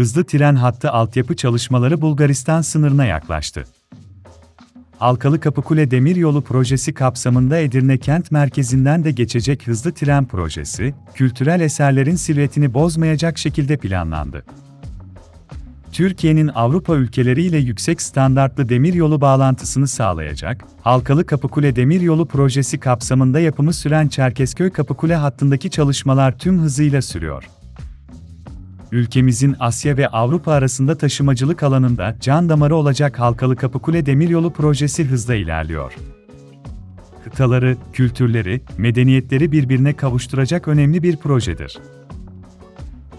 hızlı tren hattı altyapı çalışmaları Bulgaristan sınırına yaklaştı. Halkalı Kapıkule Demiryolu projesi kapsamında Edirne kent merkezinden de geçecek hızlı tren projesi, kültürel eserlerin silüetini bozmayacak şekilde planlandı. Türkiye'nin Avrupa ülkeleriyle yüksek standartlı demiryolu bağlantısını sağlayacak, Halkalı Kapıkule Demiryolu projesi kapsamında yapımı süren Çerkezköy Kapıkule hattındaki çalışmalar tüm hızıyla sürüyor. Ülkemizin Asya ve Avrupa arasında taşımacılık alanında can damarı olacak Halkalı Kapıkule Demiryolu projesi hızla ilerliyor. Kıtaları, kültürleri, medeniyetleri birbirine kavuşturacak önemli bir projedir.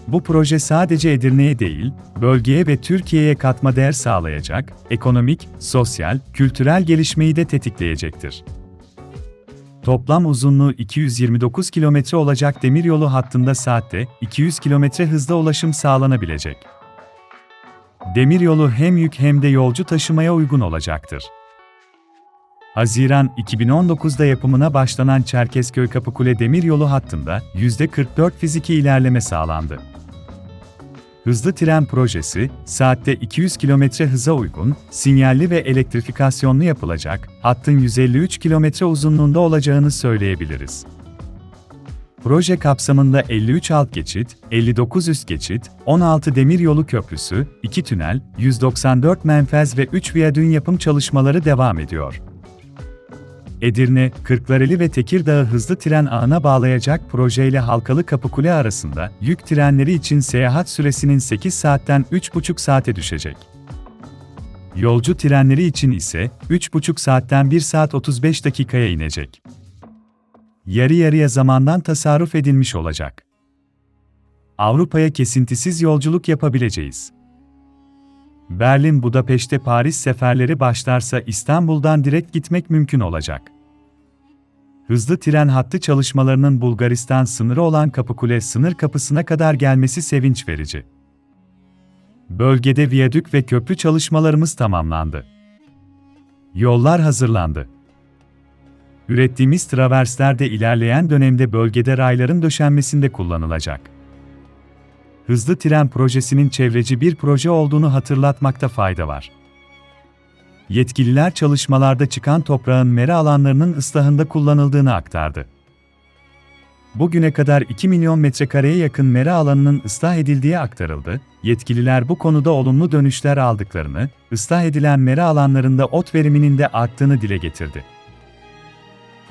Bu proje sadece Edirne'ye değil, bölgeye ve Türkiye'ye katma değer sağlayacak, ekonomik, sosyal, kültürel gelişmeyi de tetikleyecektir. Toplam uzunluğu 229 kilometre olacak demiryolu hattında saatte 200 kilometre hızla ulaşım sağlanabilecek. Demiryolu hem yük hem de yolcu taşımaya uygun olacaktır. Haziran 2019'da yapımına başlanan Çerkezköy Kapıkule Demiryolu hattında %44 fiziki ilerleme sağlandı. Hızlı tren projesi, saatte 200 km hıza uygun, sinyalli ve elektrifikasyonlu yapılacak, hattın 153 km uzunluğunda olacağını söyleyebiliriz. Proje kapsamında 53 alt geçit, 59 üst geçit, 16 demiryolu köprüsü, 2 tünel, 194 menfez ve 3 viyadün yapım çalışmaları devam ediyor. Edirne, Kırklareli ve Tekirdağ'ı hızlı tren ağına bağlayacak projeyle Halkalı Kapıkule arasında yük trenleri için seyahat süresinin 8 saatten 3,5 saate düşecek. Yolcu trenleri için ise 3,5 saatten 1 saat 35 dakikaya inecek. Yarı yarıya zamandan tasarruf edilmiş olacak. Avrupa'ya kesintisiz yolculuk yapabileceğiz. Berlin, Budapeşte, Paris seferleri başlarsa İstanbul'dan direkt gitmek mümkün olacak. Hızlı tren hattı çalışmalarının Bulgaristan sınırı olan Kapıkule sınır kapısına kadar gelmesi sevinç verici. Bölgede viyadük ve köprü çalışmalarımız tamamlandı. Yollar hazırlandı. Ürettiğimiz traversler de ilerleyen dönemde bölgede rayların döşenmesinde kullanılacak hızlı tren projesinin çevreci bir proje olduğunu hatırlatmakta fayda var. Yetkililer çalışmalarda çıkan toprağın mera alanlarının ıslahında kullanıldığını aktardı. Bugüne kadar 2 milyon metrekareye yakın mera alanının ıslah edildiği aktarıldı. Yetkililer bu konuda olumlu dönüşler aldıklarını, ıslah edilen mera alanlarında ot veriminin de arttığını dile getirdi.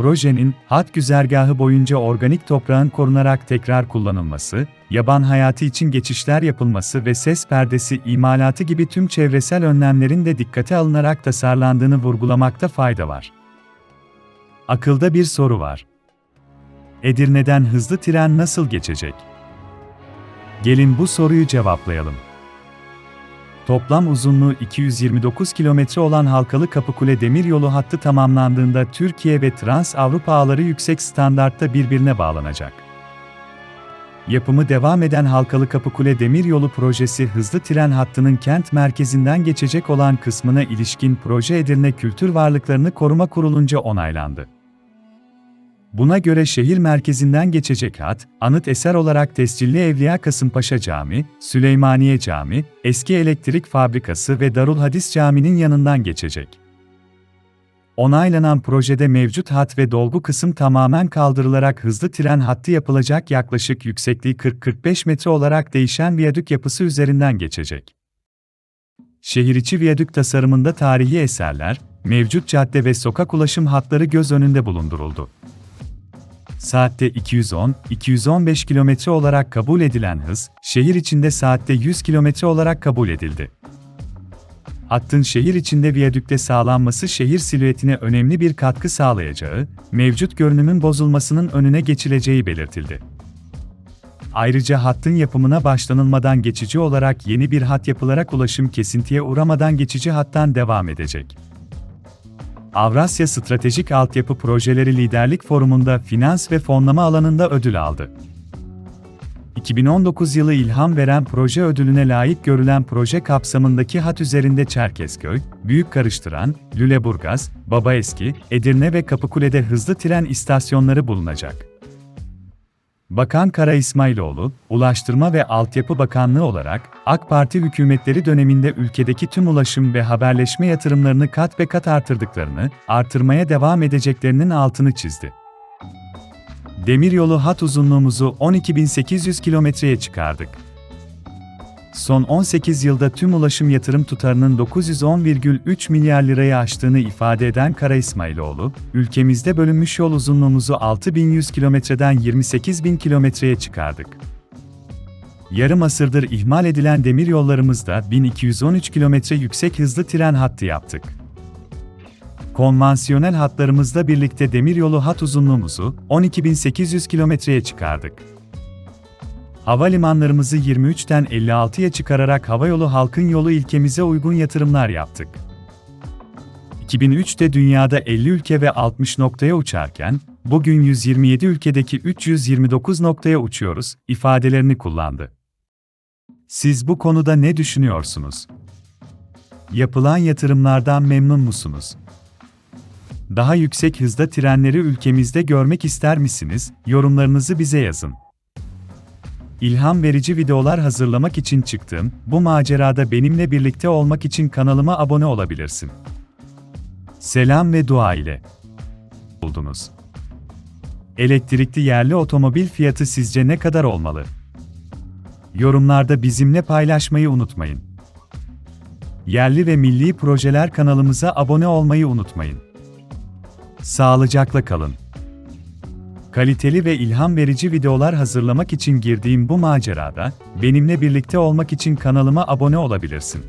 Projenin, hat güzergahı boyunca organik toprağın korunarak tekrar kullanılması, yaban hayatı için geçişler yapılması ve ses perdesi imalatı gibi tüm çevresel önlemlerin de dikkate alınarak tasarlandığını vurgulamakta fayda var. Akılda bir soru var. Edirne'den hızlı tren nasıl geçecek? Gelin bu soruyu cevaplayalım. Toplam uzunluğu 229 kilometre olan Halkalı Kapıkule Demiryolu hattı tamamlandığında Türkiye ve Trans-Avrupa ağları yüksek standartta birbirine bağlanacak. Yapımı devam eden Halkalı Kapıkule Demiryolu projesi hızlı tren hattının kent merkezinden geçecek olan kısmına ilişkin proje Edirne Kültür Varlıklarını Koruma Kurulunca onaylandı. Buna göre şehir merkezinden geçecek hat, anıt eser olarak tescilli Evliya Kasımpaşa Camii, Süleymaniye Camii, eski elektrik fabrikası ve Darul Hadis Camii'nin yanından geçecek. Onaylanan projede mevcut hat ve dolgu kısım tamamen kaldırılarak hızlı tren hattı yapılacak yaklaşık yüksekliği 40-45 metre olarak değişen viyadük yapısı üzerinden geçecek. Şehir içi viyadük tasarımında tarihi eserler, mevcut cadde ve sokak ulaşım hatları göz önünde bulunduruldu saatte 210-215 km olarak kabul edilen hız, şehir içinde saatte 100 km olarak kabul edildi. Hattın şehir içinde viyadükte sağlanması şehir silüetine önemli bir katkı sağlayacağı, mevcut görünümün bozulmasının önüne geçileceği belirtildi. Ayrıca hattın yapımına başlanılmadan geçici olarak yeni bir hat yapılarak ulaşım kesintiye uğramadan geçici hattan devam edecek. Avrasya Stratejik Altyapı Projeleri Liderlik Forumu'nda finans ve fonlama alanında ödül aldı. 2019 yılı ilham veren proje ödülüne layık görülen proje kapsamındaki hat üzerinde Çerkezköy, Büyük Karıştıran, Lüleburgaz, Babaeski, Edirne ve Kapıkule'de hızlı tren istasyonları bulunacak. Bakan Kara İsmailoğlu, Ulaştırma ve Altyapı Bakanlığı olarak AK Parti hükümetleri döneminde ülkedeki tüm ulaşım ve haberleşme yatırımlarını kat be kat artırdıklarını, artırmaya devam edeceklerinin altını çizdi. Demiryolu hat uzunluğumuzu 12.800 kilometreye çıkardık. Son 18 yılda tüm ulaşım yatırım tutarının 910,3 milyar lirayı aştığını ifade eden Kara İsmailoğlu, ülkemizde bölünmüş yol uzunluğumuzu 6100 kilometreden 28000 kilometreye çıkardık. Yarım asırdır ihmal edilen demir yollarımızda 1213 kilometre yüksek hızlı tren hattı yaptık. Konvansiyonel hatlarımızla birlikte demiryolu hat uzunluğumuzu 12.800 kilometreye çıkardık. Havalimanlarımızı 23'ten 56'ya çıkararak havayolu halkın yolu ilkemize uygun yatırımlar yaptık. 2003'te dünyada 50 ülke ve 60 noktaya uçarken, bugün 127 ülkedeki 329 noktaya uçuyoruz ifadelerini kullandı. Siz bu konuda ne düşünüyorsunuz? Yapılan yatırımlardan memnun musunuz? Daha yüksek hızda trenleri ülkemizde görmek ister misiniz? Yorumlarınızı bize yazın. İlham verici videolar hazırlamak için çıktığım bu macerada benimle birlikte olmak için kanalıma abone olabilirsin. Selam ve dua ile buldunuz. Elektrikli yerli otomobil fiyatı sizce ne kadar olmalı? Yorumlarda bizimle paylaşmayı unutmayın. Yerli ve milli projeler kanalımıza abone olmayı unutmayın. Sağlıcakla kalın. Kaliteli ve ilham verici videolar hazırlamak için girdiğim bu macerada, benimle birlikte olmak için kanalıma abone olabilirsin.